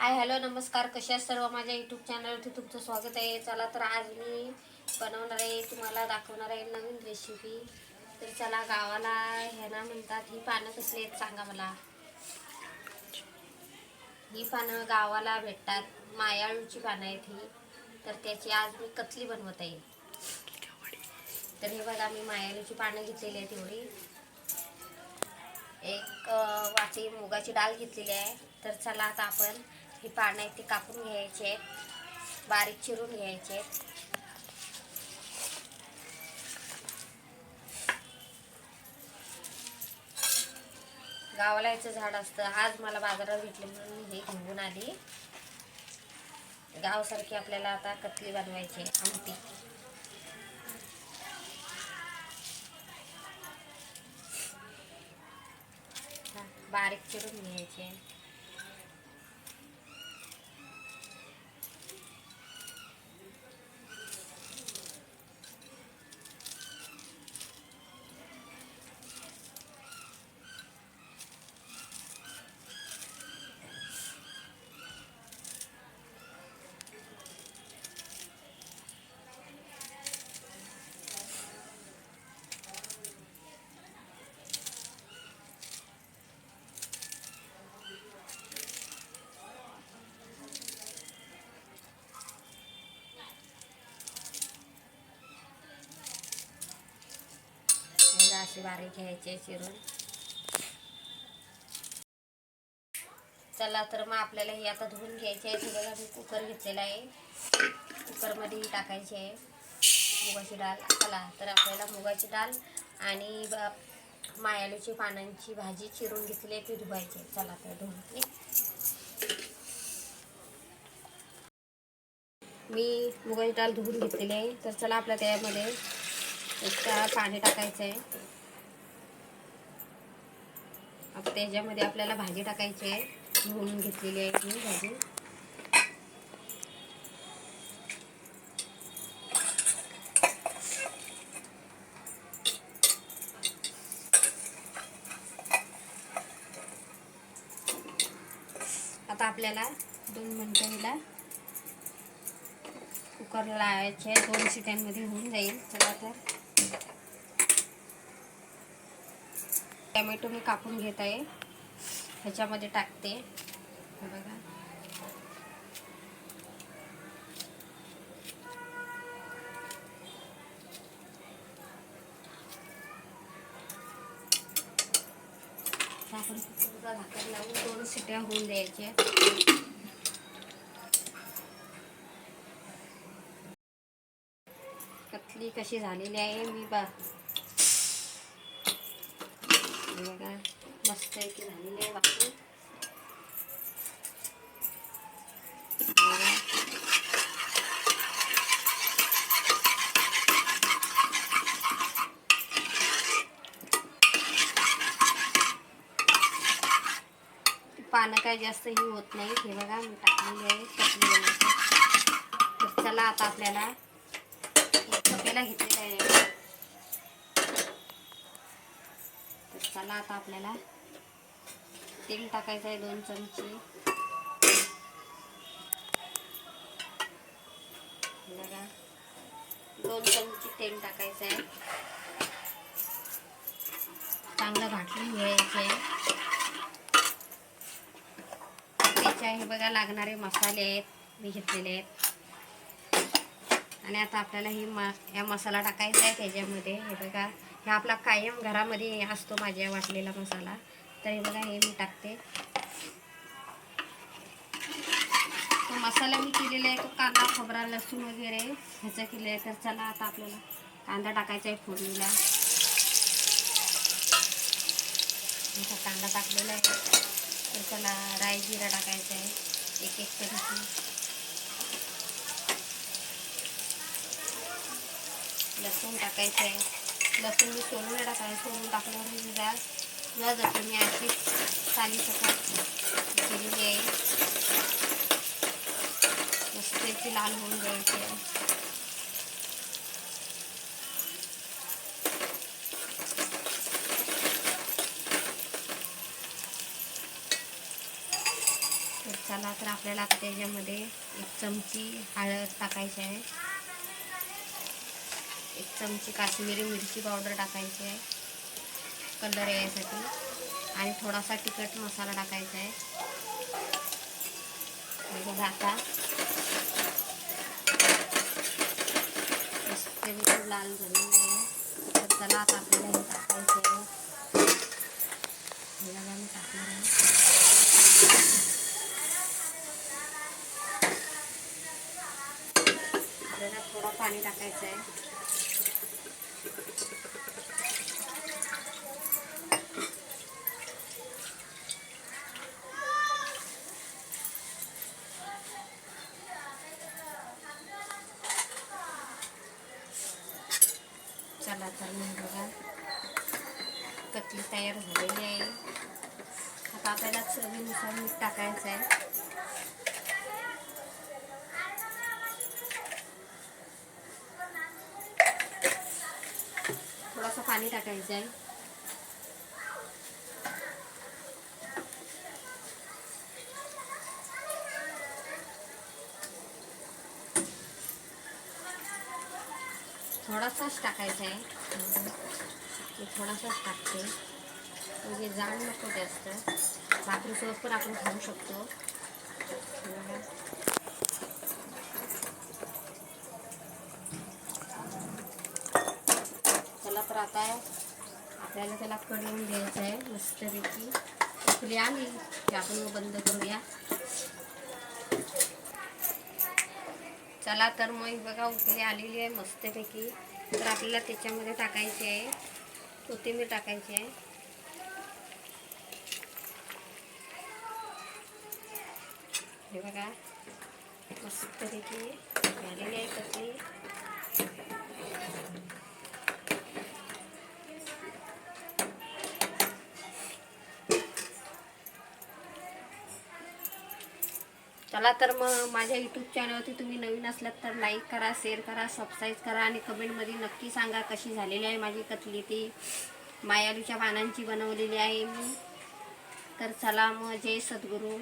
Hi hello नमस्कार. कशा सर्व? माझ्या यूट्यूब चॅनलवरती तुमचं स्वागत आहे. चला तर आज मी बनवणार आहे तुम्हाला दाखवणार आहे नवीन रेसिपी तर चला गावाला ह्यांना म्हणतात ही पानं कसली आहेत सांगा मला. ही पानं गावाला भेटतात. मायाळूची पानं आहेत ही. तर त्याची आज मी कतली बनवत आहे? तर हे बघा मी मायाळूची पानं घेतलेली आहेत एवढी. एक वाटी मुगाची डाळ घेतलेली आहे. तर चला आता आपण ही पानं आहेत ती कापून घ्यायची आहेत. बारीक चिरून घ्यायचे आहेत. गावाला याचं झाड असतं. आज मला बाजारात भेटले म्हणून मी हे घेऊन आली. गावसारखी आपल्याला आता कतली बनवायची आहे, आमटी. बारीक चिरून घ्यायचे. असे बारीक घ्यायचे चिरून. चला तर मग आपल्याला हे आता धुवून घ्यायचे आहे. हे बघा मी कुकर घेतलेला आहे. कुकरमध्ये ही टाकायची आहे. मुगाची डाळ. चला तर आपल्याला मुगाची डाळ आणि मायालीची मायालूची पानांची भाजी चिरून घेतली आहे ती धुवायची आहे. चला तर धुवून मी मुगाची डाळ धुवून घेतलेली आहे. तर चला आपल्या त्यामध्ये एक पाणी टाकायचं आहे. आता त्याच्यामध्ये आपल्याला भाजी टाकायची आहे. धुवून घेतलेली आहे मी भाजी. आता आपल्याला दोन मिनटं हिला कुकर लावायचे आहे. दोन शिट्यांमध्ये होऊन जाईल. चला तर. टमॅटो मी कापून घेत आहे. ह्याच्यामध्ये टाकते. बघा. आपण कुकरचा झाकण लावून दोन शिट्या होऊन द्यायच्या कतली कशी झालेली आहे मी बा हे बघा. मस्त आहे की झालेली आहे वापरून पानं काय जास्त ही होत नाही. हे बघा मी टाकलेली आहे. चटणी बनवते. तर चला आता आपल्याला एक तपेला आहे. मसाला चला आता आपल्याला तेल टाकायचं आहे दोन चमचे. बघा दोन चमचे तेल टाकायचं आहे. चांगलं भाटून घ्यायचं आहे. त्याचे हे बघा लागणारे मसाले आहेत मी घेतलेले आहेत. आणि आता आपल्याला ही मा या मसाला टाकायचा आहे त्याच्यामध्ये हे बघा. हा आपला कायम घरामध्ये असतो माझ्या वाटलेला मसाला. तर बघा हे मी टाकते. तो मसाला मी केलेला आहे तो कांदा खोबरा लसूण वगैरे ह्याचं केलं आहे तर चला आता आपल्याला कांदा टाकायचा आहे फोडणीला. कांदा टाकलेला आहे. तर चला राई जिरा टाकायचा आहे. एक एक चमची लसूण टाकायचं आहे. लसूण मी सोलून नाही टाकायचं सोलून टाकल्यावर मी व्याज न जाते मी अशीच साली सकाळ केलेली आहे. मस्त लाल होऊन द्यायची आहे. चला तर आपल्याला आता त्याच्यामध्ये एक चमची हळद टाकायची आहे. चमची काश्मीरी मिरची पावडर टाकायची आहे. कलर यायसाठी. आणि थोडासा तिखट मसाला टाकायचा आहे. बघा आता. बिलकुल लाल झालेलं आहे. तर चला आता आपल्याला हे टाकायचं आहे. मी टाकणार आहे. आपल्याला थोडं पाणी टाकायचं आहे. चला तर मग बघा. कटली तयार झालेली आहे. आता आपल्याला चवीनुसार मीठ टाकायचं आहे. थोडंसं पाणी टाकायचं आहे. थोडासाच टाकायचा आहे. मी थोडासाच टाकते. म्हणजे जाड नको जास्त भाकरीसोबत पण आपण खाऊ शकतो. त्याला चला तर आता आपल्याला त्याला कडवून घ्यायचं आहे मस्तपैकी. उकली आली की आपण बंद करूया. चला तर मग बघा उकळी आलेली आहे मस्तपैकी. तर आपल्याला त्याच्यामध्ये टाकायची आहे. कोथिंबीर टाकायची आहे. हे बघा मस्तपैकी झालेली आहे कचली चला तर मग माझ्या यूट्यूब चॅनलवरती तुम्ही नवीन असलात तर लाईक करा शेअर करा सबस्क्राईब करा आणि कमेंटमध्ये नक्की सांगा कशी झालेली आहे माझी कतली ती. मायालूच्या पानांची बनवलेली आहे मी. तर चला मग जय सद्गुरू.